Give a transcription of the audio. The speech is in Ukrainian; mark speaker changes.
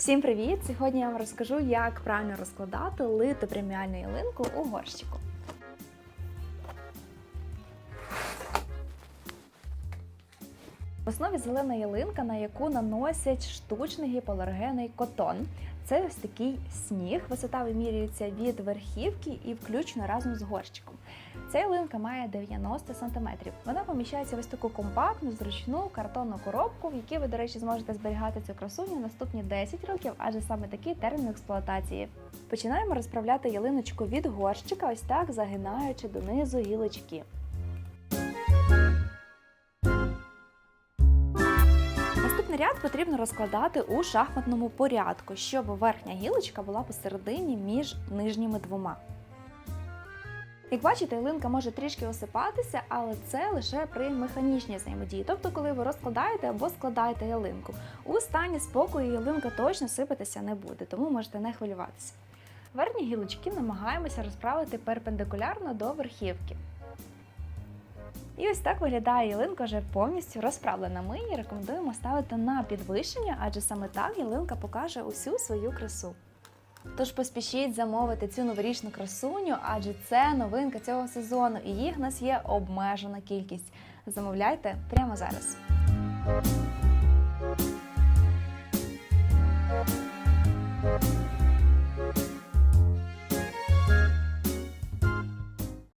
Speaker 1: Всім привіт! Сьогодні я вам розкажу, як правильно розкладати литу преміальну ялинку у горщику. Основі зелена ялинка, на яку наносять штучний гіпоалергенний котон. Це ось такий сніг. Висота вимірюється від верхівки і включно разом з горщиком. Ця ялинка має 90 см. Вона поміщається в ось таку компактну, зручну картонну коробку, в якій ви, до речі, зможете зберігати цю красуню наступні 10 років, адже саме такий термін експлуатації. Починаємо розправляти ялиночку від горщика, ось так загинаючи донизу гілочки. Наступний ряд потрібно розкладати у шахматному порядку, щоб верхня гілочка була посередині між нижніми двома. Як бачите, ялинка може трішки осипатися, але це лише при механічній взаємодії, тобто коли ви розкладаєте або складаєте ялинку. У стані спокою ялинка точно сипатися не буде, тому можете не хвилюватися. Верхні гілочки намагаємося розправити перпендикулярно до верхівки. І ось так виглядає ялинка вже повністю розправлена. Ми її рекомендуємо ставити на підвищення, адже саме так ялинка покаже усю свою красу. Тож поспішіть замовити цю новорічну красуню, адже це новинка цього сезону, і їх в нас є обмежена кількість. Замовляйте прямо зараз. Thank you.